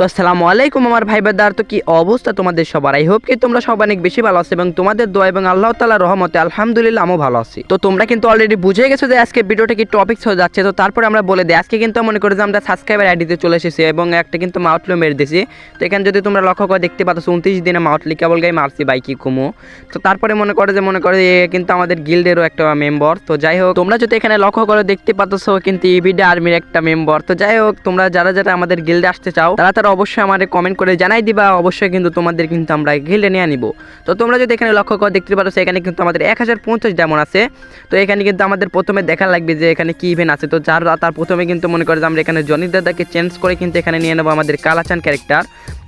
তো আসসালামু আলাইকুম আমার ভাই বেদার তো কি অবস্থা তোমাদের সবার? আই হোপ কি তোমরা সব অনেক বেশি ভালো আছো এবং তোমাদের দোয়া এবং আল্লাহ তালা রহমতে আলহামদুলিল্লাহ আমিও ভালো আছি। তো তোমরা কিন্তু অলরেডি বুঝে গেছো যে আজকে ভিডিওটা কি টপিক্স হয়ে যাচ্ছে। তো তারপরে আমরা বলে দিই, আজকে কিন্তু মনে করি যে আমরা সাবস্ক্রাইবার আইডিতে চলে এসেছি এবং একটা কিন্তু মাউটলো মেরে দিয়েছি তো এখানে যদি তোমরা লক্ষ্য করে দেখতে পাচ্ছ উনত্রিশ দিনে মাউটলি কেবল গাই মারছি বাই কি কুমো তো তারপরে মনে করে যে, মনে করে কিন্তু আমাদের গিল্ডেরও একটা মেম্বার তো যাই হোক, তোমরা যদি এখানে লক্ষ্য করে দেখতে পাচ্ছ কিন্তু ইভিডা আর্মির একটা মেম্বার তো যাই হোক, তোমরা যারা যারা আমাদের গিল্ডে আসতে চাও, তারা তারা অবশ্যই আমাদের কমেন্ট করে জানাই দিবা। অবশ্যই কিন্তু তোমাদের কিন্তু আমরা গিল্ডে নিয়ে আনিব তো তোমরা যদি এখানে লক্ষ্য করে, দেখতে পারো এখানে কিন্তু আমাদের এক হাজার পঞ্চাশ যেমন আছে। তো এখানে কিন্তু আমাদের প্রথমে দেখা লাগবে যে এখানে কি ইভেন্ট আছে। তো যার তার প্রথমে কিন্তু মনে করে যে আমরা এখানে জনি দাদাকে চেঞ্জ করে কিন্তু এখানে নিয়ে নেব আমাদের কালাচান ক্যারেক্টার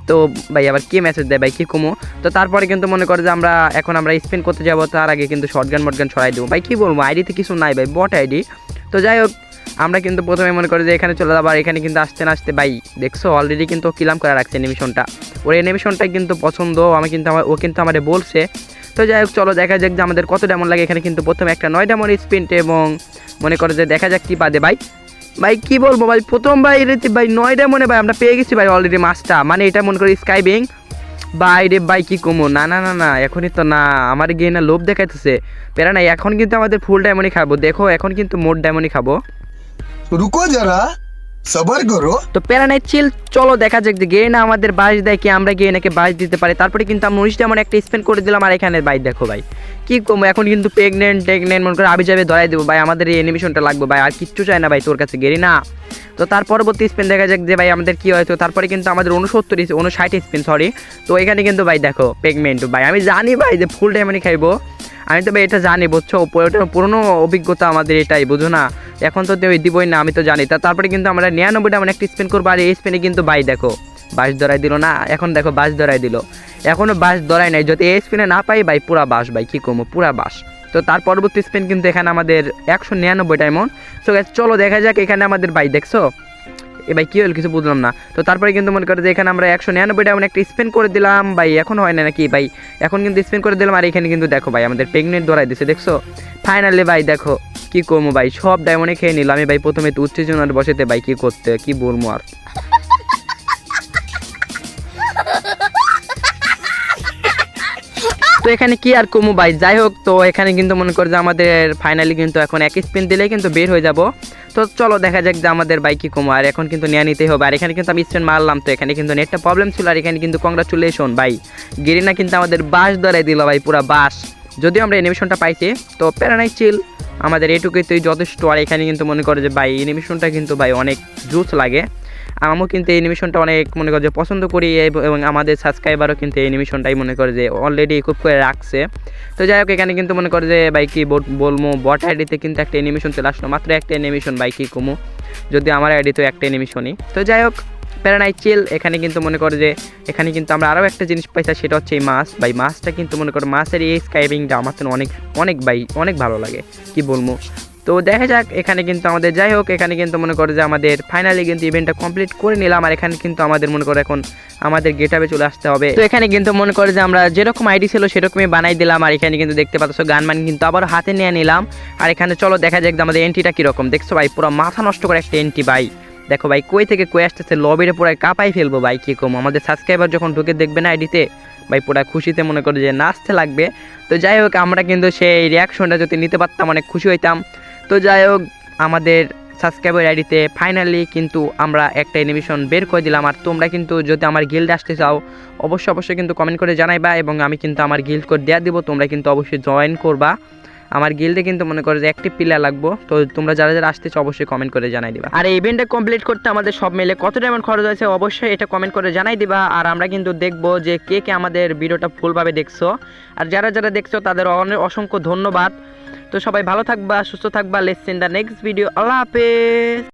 তো ভাই, আবার কি মেসেজ দেয় ভাই? কি কমো? তো তারপরে কিন্তু মনে করে যে আমরা এখন আমরা স্পেন করতে যাব, তার আগে কিন্তু শর্টগান মটগান ছড়াই দেবো। ভাই, কি বলব? আইডিতে কিছু নাই ভাই বট আইডি তো যাই হোক আমরা কিন্তু প্রথমে মনে করি যে এখানে চলে যাব, আর এখানে কিন্তু আসতে না আসতে ভাই দেখছ অলরেডি কিন্তু কিলাম করে রাখছে অ্যানিমেশনটা ওর অ্যানিমেশনটা কিন্তু পছন্দ আমি কিন্তু আমার ও কিন্তু আমাদের বলছে। তো যাই হোক, চলো দেখা যাক যে আমাদের কত ডেমন লাগে। এখানে কিন্তু প্রথমে একটা নয় ডেমন স্পিন্ট এবং মনে করে যে দেখা যাক কী পাদে ভাই ভাই, কি বলব ভাই, প্রথম ভাই রেতে ভাই নয়টা মনে ভাই আমরা পেয়ে গেছি ভাই অলরেডি মাছটা মানে এটা মনে করি স্কাইবিং ভাই রে ভাই, কি কমো? না না না না, এখনই তো না, আমার গিয়ে না লোভ দেখাইতেছে। পেরা নাই, এখন কিন্তু আমাদের ফুল ডায়মন্ডই খাব। দেখো, এখন কিন্তু মোট ডায়মন্ডই খাব। রুকো যারা সবার করো তো প্যারা নাই চিল চলো দেখা যাক যে গিয়ে না আমাদের বাস দেয় কি আমরা গিয়ে নাকি বাস দিতে পারি তারপরে কিন্তু আমি উনিশটা আমার একটা স্পেন্ড করে দিলাম আর এখানে বাইক দেখো ভাই কি এখন কিন্তু প্রেগনেন্ট টেগনেন্ট মনে করে আবি যাবে ধরাই দেবো। ভাই, আমাদের এই অ্যানিমেশনটা লাগবে, ভাই, আর কিচ্ছু চাই না, ভাই, তোর কাছে, গেরি, না? তো তার পরবর্তী স্পেন দেখা যাক যে, ভাই, আমাদের কি হয়েছে তারপরে কিন্তু আমাদের উনসত্তর উনষাট স্পেন সরি তো এখানে কিন্তু, ভাই, দেখো প্রেগনেন্ট ভাই, আমি জানি, ভাই, যে ফুল ডায়মন্ডই খাইবো। আমি তো, ভাই, এটা জানি, বুঝছ? ওটা পুরনো অভিজ্ঞতা আমাদের এটাই, বুঝো না? এখন তো দিবই না, আমি তো জানি। তা তারপরে কিন্তু আমরা নিরানব্বইটা মানে একটা স্পেন করব, আর এই স্পেনে কিন্তু, ভাই, দেখো বাস ধরাই দিল না? এখন দেখো বাস ধরাই দিল। এখনও বাস ধরাই নাই। যদি এই স্পেনে না পাই, ভাই, পুরা বাস, ভাই, কী কমো, পুরা বাস। তো তার পরবর্তী স্পেন কিন্তু এখানে আমাদের একশো নিরানব্বইটা এমন সো চলো দেখা যাক এখানে আমাদের ভাই, দেখছ? এ ভাই, কী হলো, কিছু বুঝলাম না। তো তারপরে কিন্তু মনে করে যে এখানে আমরা একশো নিরানব্বইটা এমন একটা স্পেন করে দিলাম। ভাই, এখন হয় না নাকি? ভাই, এখন কিন্তু স্পেন করে দিলাম। আর এখানে কিন্তু দেখো ভাই, আমাদের প্রেগনেন্ট ধরাই দিছে, দেখছ? ফাইনালি ভাই, দেখো, কি করব ভাই, সব ডায়মন্ডে খেয়ে নিলাম। আমি ভাই, প্রথমে তো উত্তেজনার বসেতে ভাই, কি করতে, কি বলব আর? তো এখানে কি আর কমু ভাই? যাই হোক, তো এখানে কিন্তু মনে করে যে আমাদের ফাইনালি কিন্তু এখন এক স্পিন দিলেই কিন্তু বের হয়ে যাব। তো চলো দেখা যাক যে আমাদের বাইক কি কমু। আর এখন কিন্তু নিয়ে নিতেই হবে। আর এখানে কিন্তু আমি স্পিন মারলাম, তো এখানে কিন্তু নেটটা প্রবলেম ছিল। আর এখানে কিন্তু কংগ্রাচুলেশন ভাই। গেরিনা কিন্তু আমাদের বাস ধরাই দিল ভাই, পুরা বাস যদিও আমরা অ্যানিমেশনটা পাইছি, তো প্যারানাই চিল আমাদের এটুকুই তো যথেষ্ট। আর এখানে কিন্তু মনে করে যে ভাই অ্যানিমেশনটা কিন্তু ভাই অনেক জুস লাগে। আমিও কিন্তু এই অ্যানিমেশনটা অনেক মনে করে যে পছন্দ করি এবং আমাদের সাবস্ক্রাইবারও কিন্তু এই অ্যানিমেশনটাই মনে করে যে অলরেডি খুব করে রাখছে। তো যাই হোক, এখানে কিন্তু মনে করে যে ভাই কি বল- বলব বট আইডিতে কিন্তু একটা অ্যানিমেশন চলে আসলো, মাত্র একটা অ্যানিমেশন ভাই কি কমু? যদি আমার আইডি তো একটা অ্যানিমেশনই তো যাই হোক, প্যারানাই চিল, এখানে কিন্তু মনে করে যে এখানে কিন্তু আমরা আরও একটা জিনিস পাইছি, সেটা হচ্ছে এই মাছ। ভাই, মাছটা কিন্তু মনে করো মাছের এই স্কাইবিংটা আমার তো অনেক অনেক ভাই অনেক ভালো লাগে। কি বলব তো দেখা যাক, এখানে কিন্তু আমাদের যাই হোক, এখানে কিন্তু মনে করে যে আমাদের ফাইনালি কিন্তু ইভেন্টটা কমপ্লিট করে নিলাম আর এখানে কিন্তু আমাদের মনে করো এখন আমাদের গেটাবে চলে আসতে হবে। তো এখানে কিন্তু মনে করে যে আমরা যেরকম আইডি ছিল সেরকমই বানাই দিলাম আর এখানে কিন্তু দেখতে পাচ্ছ গানমান কিন্তু আবার হাতে নিয়ে নিলাম। আর এখানে চলো দেখা যাক আমাদের এন্ট্রিটা কীরকম। দেখছ ভাই, পুরো মাথা নষ্ট করে একটা এন্ট্রি ভাই। দেখো ভাই, কই থেকে কই আসতেছে? লবিরে পুরো কাঁপাই ফেলব ভাই, কী কম? আমাদের সাবস্ক্রাইবার যখন ঢুকে দেখবে না আইডিতে ভাই পুরা খুশিতে মনে করো যে নাচতে লাগবে। তো যাই হোক, আমরা কিন্তু সেই রিয়াকশনটা যদি নিতে পারতাম, অনেক খুশি হইতাম। তো যাই হোক আমাদের সাবস্ক্রাইবার আইডিতে ফাইনালি কিন্তু আমরা একটা অ্যানিমেশন বের করে দিলাম। আর তোমরা কিন্তু যদি আমার গিল্ড আসতে চাও, অবশ্যই অবশ্যই কিন্তু কমেন্ট করে জানাইবা এবং আমি কিন্তু আমার গিল্ড কোড দেওয়া দিব। তোমরা কিন্তু অবশ্যই জয়েন করবা। আমার গিল্ডে কিন্তু মনে করো যে একটি প্লেয়ার লাগবো, তো তোমরা যারা যারা আসতেছো অবশ্যই কমেন্ট করে জানাই দিবা। আর এই ইভেন্টটা কমপ্লিট করতে আমাদের সব মিলে কত ডায়মন্ড খরচ হয়েছে অবশ্যই এটা কমেন্ট করে জানাই দিবা, আর আমরা কিন্তু দেখব যে কে কে আমাদের ভিডিওটা ফুলভাবে দেখছ। আর যারা যারা দেখছ তাদের অনেক অসংখ্য ধন্যবাদ। তো সবাই ভালো থাকবা, সুস্থ থাকবা let's in the next video আল্লাহ হাফেজ!